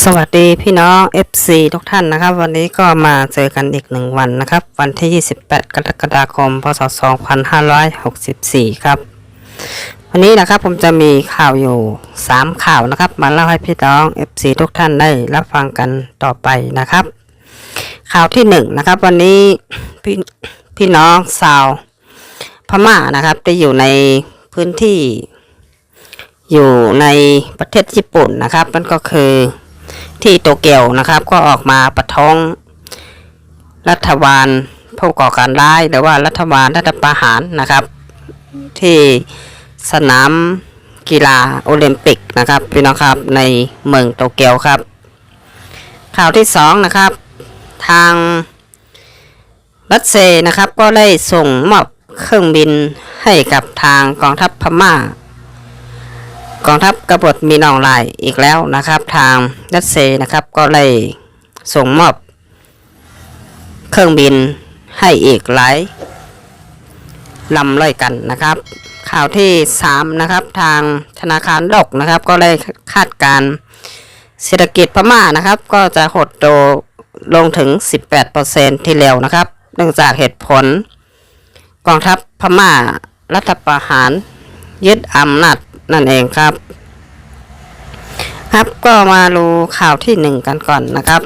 สวัสดีพี่น้อง FC ทุกท่านนะครับ วันนี้ก็มาเจอกันอีกหนึ่งวันนะครับ วันที่ 28 กรกฎาคม พศ 2564 ครับ วันนี้นะครับผมจะมีข่าวอยู่ 3 ข่าวนะครับ มาเล่าให้พี่น้อง FC ทุกท่านได้รับฟังกันต่อไปนะครับ ข่าวที่ 1 นะครับ วันนี้พี่พี่น้องชาวพม่านะครับได้อยู่ในพื้นที่ อยู่ในประเทศญี่ปุ่นนะครับนั่นก็คือ ที่โตเกียวนะครับ ก็ออกมาประท้วงรัฐบาลผู้ก่อการร้ายหรือว่ารัฐบาลรัฐประหารนะครับ ที่สนามกีฬาโอลิมปิกนะครับพี่น้องครับในเมืองโตเกียวครับ ข่าวที่สองนะครับ ทางรัสเซียนะครับก็ได้ส่งมอบเครื่องบินให้กับทางกองทัพพม่า กองทัพกบฏมีนองลายอีกแล้วนะครับ ทางรัสเซียนะครับก็เลยส่งมอบเครื่องบินให้อีกหลายลำเลยกันนะครับ ข่าวที่ 3 นะครับทางธนาคารโลกนะครับ ก็เลยคาดการณ์เศรษฐกิจพม่านะครับ ก็จะหดตัวลงถึง 18%ที่เร็วนะครับ เนื่องจากเหตุผล กองทัพพม่ารัฐประหาร ยึดอำนาจ นั่นเองครับ ครับก็มาดูข่าวที่หนึ่งกันก่อนนะครับ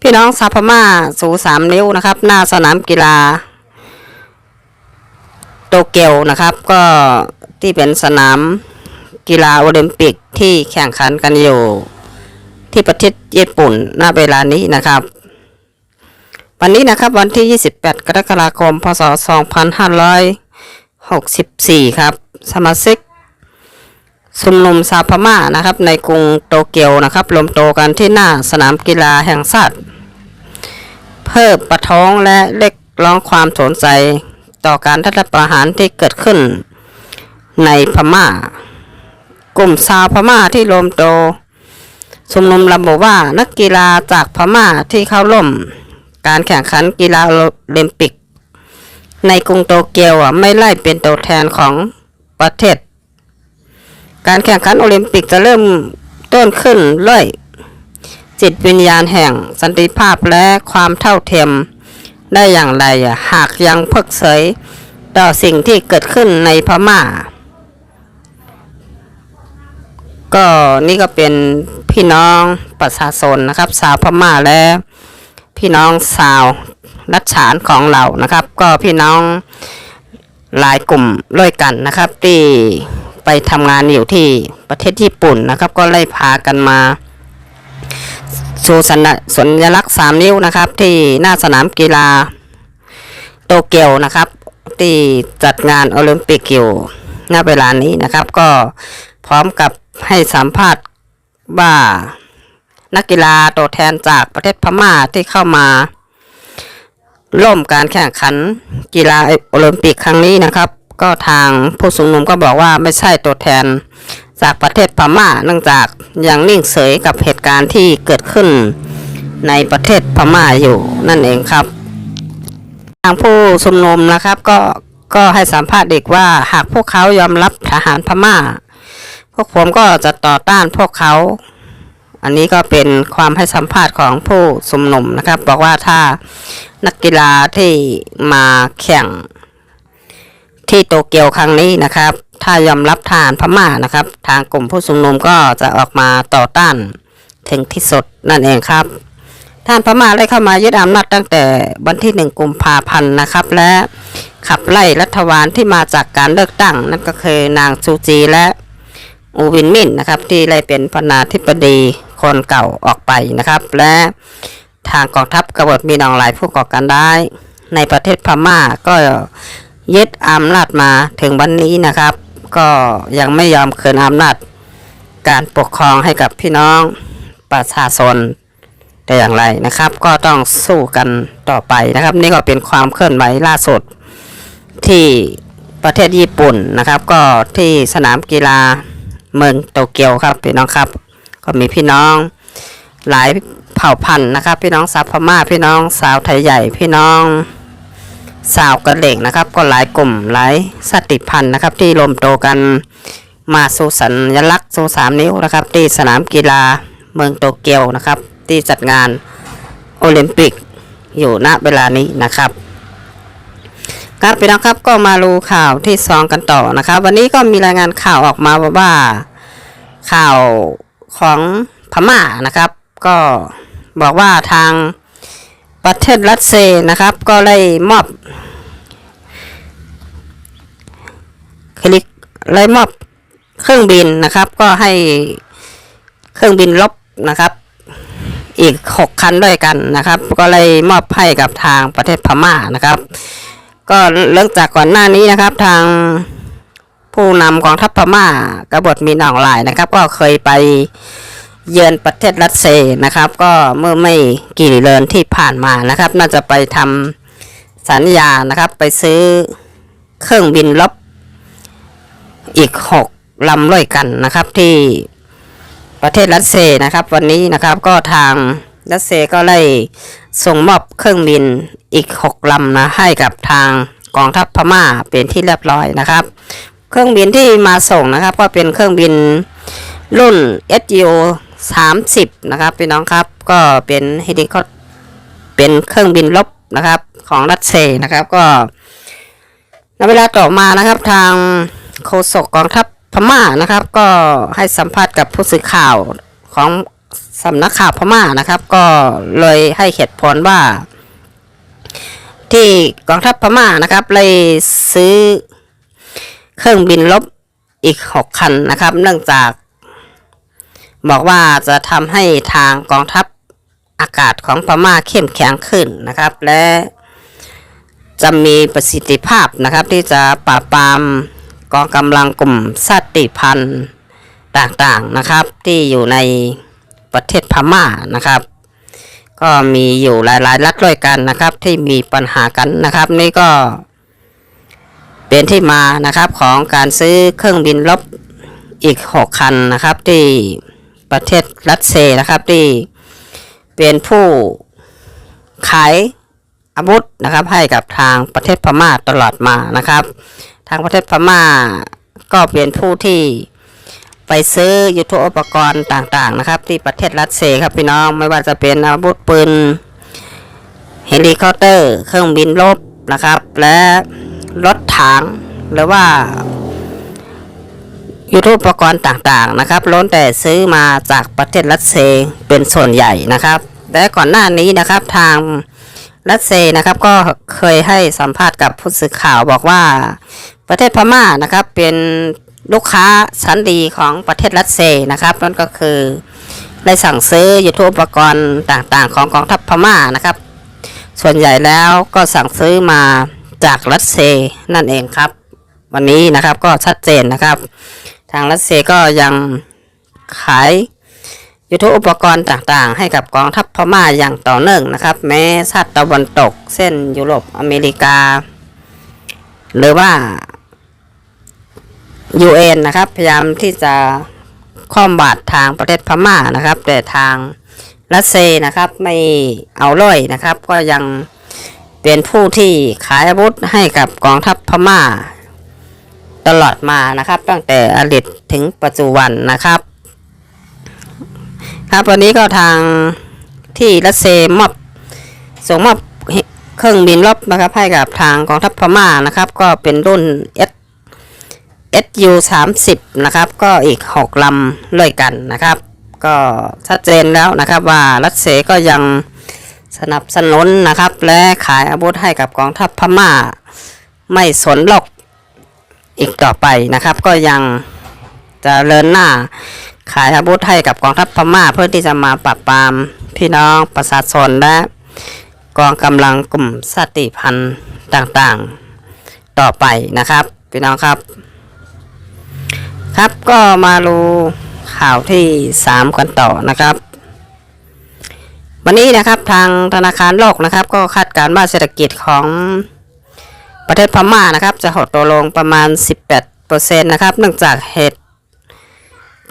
พี่น้องซาพม่าสูสามนิ้วนะครับ หน้าสนามกีฬา โตเกียวนะครับ ก็ที่เป็นสนามกีฬาโอลิมปิกที่แข่งขันกันอยู่ ที่ประเทศญี่ปุ่นณเวลานี้นะครับ วันนี้นะครับวันที่ 28 กรกฎาคม พศ 2564 ครับ สมาชิก ชุมนุมชาวพม่านะครับ ในกรุงโตเกียวนะครับรวมตัวกันที่หน้าสนามกีฬาแห่งชาติเพื่อประท้วงและเรียกร้องความสนใจต่อการรัฐประหารที่เกิดขึ้นในพม่า กลุ่มชาวพม่าที่รวมตัวชุมนุมระบุว่านักกีฬาจากพม่าที่เข้าร่วมการแข่งขันกีฬาโอลิมปิก ในกรุงโตเกียวอะไม่ไล่เป็นตัวแทนของประเทศ การแข่งขันโอลิมปิกจะเริ่มต้นขึ้นด้วยจิตวิญญาณแห่งสันติภาพและความเท่าเทียมได้อย่างไรหากยังเพิกเฉยต่อสิ่งที่เกิดขึ้นในพม่า ก็นี่ก็เป็นพี่น้องประชาชนนะครับชาวพม่าและพี่น้องชาวรัชฉานของเรานะครับ ก็พี่น้องหลายกลุ่มด้วยกันนะครับที่ ไปทำงานอยู่ที่ประเทศญี่ปุ่นนะครับ ก็ไล่พากันมาสู่สัญสัญลักษณ์สามนิ้วนะครับ ที่หน้าสนามกีฬาโตเกียวนะครับ ที่จัดงานโอลิมปิกอยู่ณเวลานี้นะครับ ก็พร้อมกับให้สัมภาษณ์ว่านักกีฬาตัวแทนจากประเทศพม่าที่เข้ามาร่วมการแข่งขันกีฬาโอลิมปิกครั้งนี้นะครับ ก็ทางผู้ชุมนุมก็บอกว่าไม่ใช่ตัวแทน จากประเทศพม่า เนื่องจากยังนิ่งเฉยกับเหตุการณ์ที่เกิดขึ้นในประเทศพม่าอยู่นั่นเองครับ ทางผู้ชุมนุมนะครับก็ก็ให้สัมภาษณ์อีกว่าหากพวกเขายอมรับทหารพม่า พวกผมก็จะต่อต้านพวกเขา อันนี้ก็เป็นความให้สัมภาษณ์ของผู้ชุมนุมนะครับ บอกว่าถ้านักกีฬาที่มาแข่ง ที่โตเกียวครั้งนี้นะครับ ถ้ายอมรับทารพม่านะครับ ทางกลุ่มผู้ชุมนุมก็จะออกมาต่อต้านถึงที่สุดนั่นเองครับท่านพม่าได้เข้ามายึดอำนาจตั้งแต่วันที่หนึ่งกุมภาพันธ์นะครับ และขับไล่รัฐบาลที่มาจากการเลือกตั้ง นั่นก็คือนางซูจีและอูวินมินนะครับ ที่ได้เป็นพนาธิบดีคนเก่าออกไปนะครับ และทางกองทัพกบฏมีนองหลายผู้ก่อการร้าย ในประเทศพม่าก็ ยึดอำนาจมาถึงวันนี้นะครับ ก็ยังไม่ยอมคืนอำนาจการปกครองให้กับพี่น้องประชาชนแต่อย่างไรนะครับ ก็ต้องสู้กันต่อไปนะครับ นี่ก็เป็นความเคลื่อนไหวล่าสุดที่ประเทศญี่ปุ่นนะครับ ก็ที่สนามกีฬาเมืองโตเกียวครับพี่น้องครับ ก็มีพี่น้องหลายเผ่าพันธุ์นะครับ พี่น้องสาพม่าพี่น้องสาวไทยใหญ่พี่น้อง สาวกระเหล่งนะครับ ก็หลายกลุ่มหลายสติพันธุ์นะครับ ที่รวมตัวกันมาสู่สัญลักษณ์สู่สามนิ้วนะครับ ที่สนามกีฬาเมืองโตเกียวนะครับ ที่จัดงานโอลิมปิกอยู่ณเวลานี้นะครับครับพี่น้องครับก็มาดูข่าวที่สองกันต่อนะครับ วันนี้ก็มีรายงานข่าวออกมาว่า ข่าวของพม่านะครับ ก็บอกว่าทาง ประเทศรัสเซียนะครับ ก็ได้มอบคลิกเลยมอบเครื่องบินนะครับ ก็ให้เครื่องบินลบนะครับ อีกหกคันด้วยกันนะครับ ก็เลยมอบให้กับทางประเทศพม่านะครับ ก็เรื่องจากก่อนหน้านี้นะครับ ทางผู้นำกองทัพพม่ากบฏมีนองลายนะครับ ก็เคยไป เยือนประเทศรัสเซียนะครับ ก็เมื่อไม่กี่เดือนที่ผ่านมานะครับ น่าจะไปทำสัญญานะครับ ไปซื้อเครื่องบินลบอีกหกลำด้วยกันนะครับที่ประเทศรัสเซียนะครับ วันนี้นะครับก็ทางรัสเซียก็ได้ส่งมอบเครื่องบินอีกหกลำนะให้กับทางกองทัพพม่าเป็นที่เรียบร้อยนะครับ เครื่องบินที่มาส่งนะครับ ก็เป็นเครื่องบินรุ่น SU 30 นะครับพี่น้องครับก็เป็นเฮลิคอปเป็นเครื่องบินลบนะครับของรัสเซียนะครับก็ในเวลาต่อมานะครับทางโฆษกกองทัพพม่านะครับ ก็ให้สัมภาษณ์กับผู้สื่อข่าวของสำนักข่าวพม่านะครับ ก็เลยให้เหตุผลว่า ที่กองทัพพม่านะครับเลยซื้อเครื่องบินลบอีกหกคันนะครับ เนื่องจาก บอกว่าจะทำให้ทางกองทัพอากาศของพม่าเข้มแข็งขึ้นนะครับ และจะมีประสิทธิภาพนะครับ ที่จะปราบปรามกองกำลังกลุ่มชาติพันธุ์ต่างๆนะครับ ที่อยู่ในประเทศพม่านะครับ ก็มีอยู่หลายๆรัฐด้วยกันนะครับ ที่มีปัญหากันนะครับ นี่ก็เป็นที่มานะครับของการซื้อเครื่องบินลบอีกหกคันนะครับที่ ประเทศรัสเซียนะครับที่เป็นผู้ขายอาวุธนะครับ ให้กับทางประเทศพม่าตลอดมานะครับ ทางประเทศพม่าก็เป็นผู้ที่ไปซื้อยุทโธปกรณ์ต่างๆนะครับ ที่ประเทศรัสเซียครับพี่น้องไม่ว่าจะเป็นอาวุธปืนเฮลิคอปเตอร์ เครื่องบินรบนะครับ และรถถังหรือว่า ยุทโธปกรณ์ต่างๆนะครับล้วนแต่ซื้อมาจากประเทศรัสเซียเป็นส่วนใหญ่นะครับและก่อนหน้านี้นะครับทางรัสเซียนะครับก็เคยให้สัมภาษณ์กับผู้สื่อข่าวบอกว่า ประเทศพม่านะครับเป็นลูกค้าชั้นดีของประเทศรัสเซียนะครับนั่นก็คือได้สั่งซื้อยุทโธปกรณ์ต่างๆ ของกองทัพพม่านะครับ ส่วนใหญ่แล้วก็สั่งซื้อมาจากรัสเซียนั่นเองครับ วันนี้นะครับก็ชัดเจนนะครับ ทางรัสเซียก็ยังขายยุทโธอุปกรณ์ต่างๆ ให้กับกองทัพพม่าอย่างต่อเนื่องนะครับ แม้ชาติตะวันตก เส้นยุโรปอเมริกา หรือว่า UN นะครับ พยายามที่จะคว่ำบาตรทางประเทศพม่านะครับ แต่ทางรัสเซียนะครับไม่เอาล่อยนะครับ ก็ยังเป็นผู้ที่ขายอาวุธให้กับกองทัพพม่า ตลอดมานะครับ ตั้งแต่อดีตถึงปัจจุบันนะครับ ครับวันนี้ก็ทางที่รัสเซียมอบส่งมอบเครื่องบินรบนะครับ ให้กับทางกองทัพพม่านะครับ ก็เป็นรุ่น S SU 30นะครับ ก็อีก 6ลำด้วยกันนะครับ ก็ชัดเจนแล้วนะครับว่ารัสเซียก็ยังสนับสนุนนะครับ และขายอาวุธให้กับกองทัพพม่า ไม่สนหรอก อีกต่อไปนะครับ ก็ยังจะเลินหน้า ขายอาวุธให้กับกองทัพพม่าเพื่อที่จะมาปราบปรามพี่น้องประชาชนและกองกำลังกลุ่มสติพันธ์ต่างๆ ต่อไปนะครับ พี่น้องครับ ครับก็มาดูข่าวที่สามกันต่อนะครับ วันนี้นะครับทางธนาคารโลกนะครับ ก็คาดการณ์ว่าเศรษฐกิจของ ประเทศพม่านะครับ จะหดตัวลงประมาณ 18%นะครับเนื่องจากเหตุ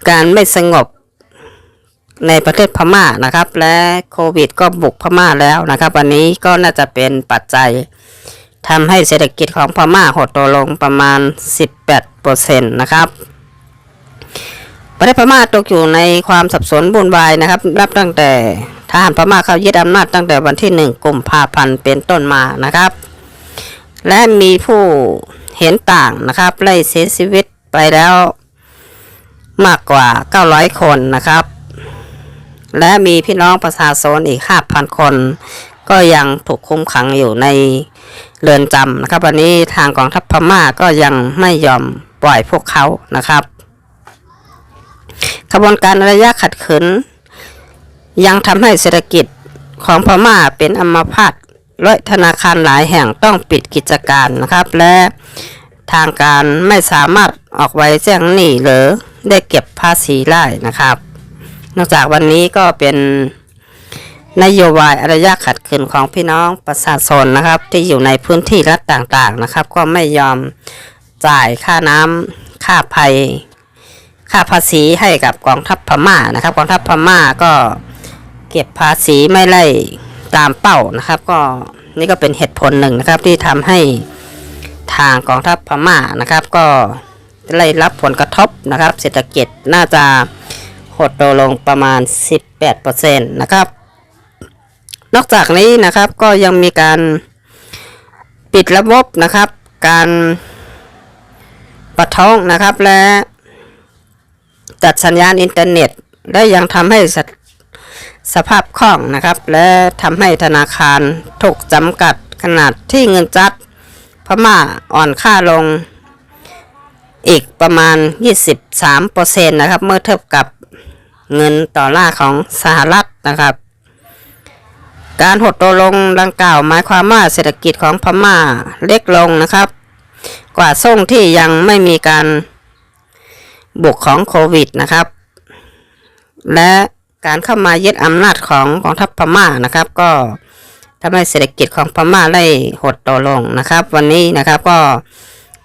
การไม่สงบในประเทศพม่านะครับ และโควิดก็บุกพม่าแล้วนะครับ วันนี้ก็น่าจะเป็นปัจจัยทำให้เศรษฐกิจของพม่าหดตัวลงประมาณ 18%นะครับประเทศพม่าตกอยู่ในความสับสนวุ่นวายนะครับนับตั้งแต่ทหารพม่าเข้ายึดอำนาจตั้งแต่วันที่หนึ่งกุมภาพันธ์เป็นต้นมานะครับ และมีผู้เห็นต่างนะครับไล่เสียชีวิตไปแล้วมากกว่า 900 คนนะครับ และมีพี่น้องประชาชนอีก 5,000 คน ก็ยังถูกคุมขังอยู่ในเรือนจำนะครับ วันนี้ทางกองทัพพม่าก็ยังไม่ยอมปล่อยพวกเขานะครับขบวนการระยะขัดขืนยังทำให้เศรษฐกิจของพม่าเป็นอัมพาต และธนาคารหลายแห่งต้องปิดกิจการนะครับ และทางการไม่สามารถออกไว้แจ้งหนี้หรือได้เก็บภาษีได้นะครับ นอกจากวันนี้ก็เป็นนโยบายอารยะขัดขืนของพี่น้องประชาชนนะครับ ที่อยู่ในพื้นที่รัฐต่างๆนะครับ ก็ไม่ยอมจ่ายค่าน้ำค่าภัย ค่าภาษีให้กับกองทัพพม่านะครับ กองทัพพม่าก็เก็บภาษีไม่ไล่ ตามเป้านะครับ ก็นี่ก็เป็นเหตุผลหนึ่งนะครับ ที่ทำให้ทางกองทัพพม่านะครับ ก็ได้รับผลกระทบนะครับ เศรษฐกิจน่าจะหดตัวลงประมาณ 18%นะครับ นอกจากนี้นะครับก็ยังมีการปิดระบบนะครับ การประท้องนะครับและตัดสัญญาณอินเทอร์เน็ตและยังทำให้ สภาพคล่องนะครับ และทำให้ธนาคารถูกจำกัดขนาดที่เงินจัดพม่าอ่อนค่าลง อีกประมาณ 23%นะครับ เมื่อเทียบกับเงินต่อล่าของสหรัฐนะครับ การหดตัวลงดังกล่าวหมายความว่าเศรษฐกิจของพม่าเล็กลงนะครับ กว่าส่งที่ยังไม่มีการบุกของโควิดนะครับ และ การเข้ามายึดอำนาจของกองทัพพม่านะครับ ก็ทำให้เศรษฐกิจของพม่าได้หดตัวลงนะครับ วันนี้นะครับก็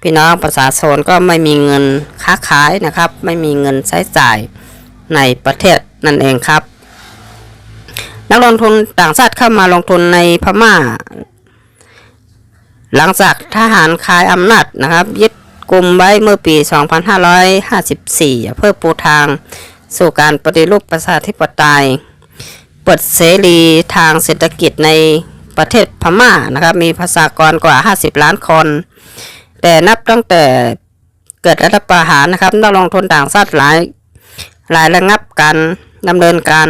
พี่น้องประชาชนก็ไม่มีเงินค้าขายนะครับ ไม่มีเงินใช้จ่ายในประเทศนั่นเองครับ นักลงทุนต่างชาติเข้ามาลงทุนในพม่า หลังจากทหารคลายอำนาจนะครับ ยึดกลุ่มไว้เมื่อปี 2554 เพื่อปูทาง สู่การปฏิรูปประชาธิปไตยเปิดเสรีทางเศรษฐกิจในประเทศพม่านะครับมีประชากรกว่า 50 ล้านคน แต่นับตั้งแต่เกิดรัฐประหารนะครับนักลงทุนต่างชาติหลายหลายระงับการดำเนินการ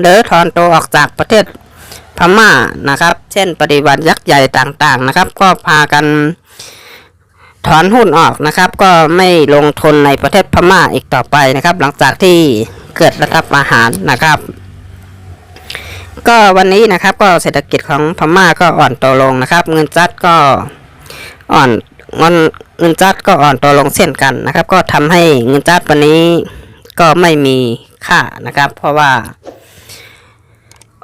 หรือถอนตัวออกจากประเทศพม่านะครับ เช่น ปฏิวัติยักษ์ใหญ่ต่างๆนะครับ ก็พากัน ถอนหุ้นออกนะครับ ก็ไม่ลงทุนในประเทศพม่าอีกต่อไปนะครับ หลังจากที่เกิดรัฐประหารนะครับ ก็วันนี้นะครับก็เศรษฐกิจของพม่าก็อ่อนตัวลงนะครับ เงินจัดก็อ่อนเงินเงินจัดก็อ่อนตัวลงเช่นกันนะครับ ก็ทำให้เงินจัดวันนี้ก็ไม่มีค่านะครับ เพราะว่า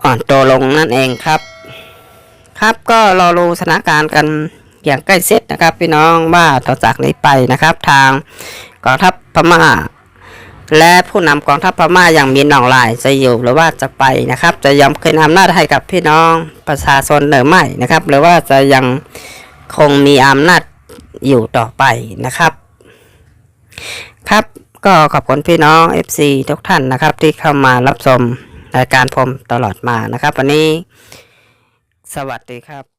อ่อนตัวลงนั่นเองครับ ครับก็รอรูสถานการณ์กัน อย่างใกล้ชิดนะครับ พี่น้องว่าต่อจากนี้ไปนะครับ ทางกองทัพพม่า และผู้นำกองทัพพม่าอย่างมีหนองลายจะอยู่หรือว่าจะไปนะครับ จะยอมคืนอำนาจให้กับพี่น้องประชาชนหรือไม่นะครับ หรือว่าจะยังคงมีอำนาจอยู่ต่อไปนะครับ ครับก็ขอบคุณพี่น้อง FC ทุกท่านนะครับ ที่เข้ามารับชมรายการผมตลอดมานะครับ วันนี้ สวัสดีครับ